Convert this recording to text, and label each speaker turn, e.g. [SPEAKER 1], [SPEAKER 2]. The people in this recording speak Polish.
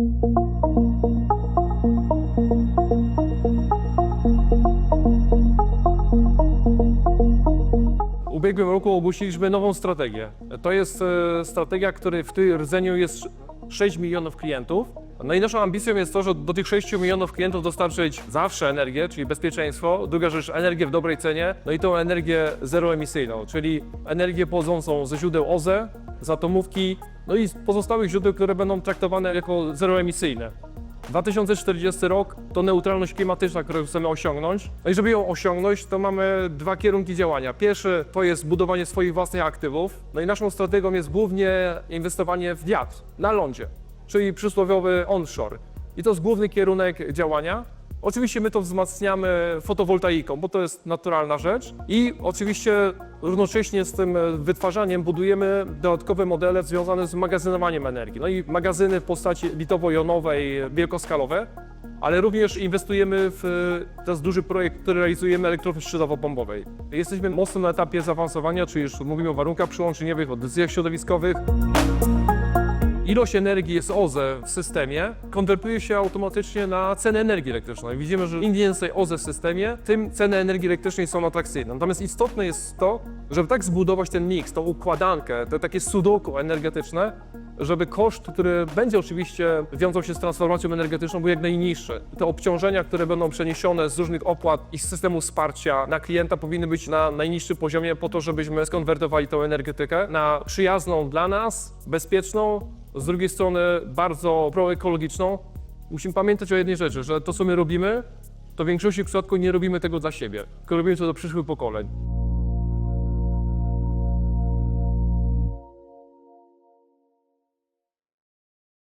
[SPEAKER 1] ubiegłym roku ogłosiliśmy nową strategię. To jest e, strategia, która w tym rdzeniu jest 6 milionów klientów. No i naszą ambicją jest to, że do tych 6 milionów klientów dostarczyć zawsze energię, czyli bezpieczeństwo. Druga rzecz, energię w dobrej cenie. No i tą energię zeroemisyjną, czyli energię pochodzącą ze źródeł OZE, z atomówki, no i z pozostałych źródeł, które będą traktowane jako zeroemisyjne. 2040 rok to neutralność klimatyczna, którą chcemy osiągnąć. No i żeby ją osiągnąć, to mamy dwa kierunki działania. Pierwszy to jest budowanie swoich własnych aktywów. No i naszą strategią jest głównie inwestowanie w wiatr na lądzie, czyli przysłowiowy onshore. I to jest główny kierunek działania. Oczywiście my to wzmacniamy fotowoltaiką, bo to jest naturalna rzecz. I oczywiście równocześnie z tym e, wytwarzaniem budujemy dodatkowe modele związane z magazynowaniem energii. No i magazyny w postaci litowo-jonowej, wielkoskalowe, ale również inwestujemy w e, jest duży projekt, który realizujemy elektrowni szczytowo-bombowej. Jesteśmy mocno na etapie zaawansowania, czyli już mówimy o warunkach przyłączeniowych, o decyzjach środowiskowych. Ilość energii z OZE w systemie konwertuje się automatycznie na cenę energii elektrycznej. Widzimy, że im więcej OZE w systemie, tym ceny energii elektrycznej są atrakcyjne. Natomiast istotne jest to, żeby tak zbudować ten miks, tą układankę, te takie sudoku energetyczne, żeby koszt, który będzie oczywiście wiązał się z transformacją energetyczną, był jak najniższy. Te obciążenia, które będą przeniesione z różnych opłat i z systemu wsparcia na klienta powinny być na najniższym poziomie po to, żebyśmy skonwertowali tą energetykę na przyjazną dla nas, bezpieczną, z drugiej strony bardzo proekologiczną. Musimy pamiętać o jednej rzeczy, że to co my robimy, to w większości przypadków nie robimy tego dla siebie, tylko robimy to do przyszłych pokoleń.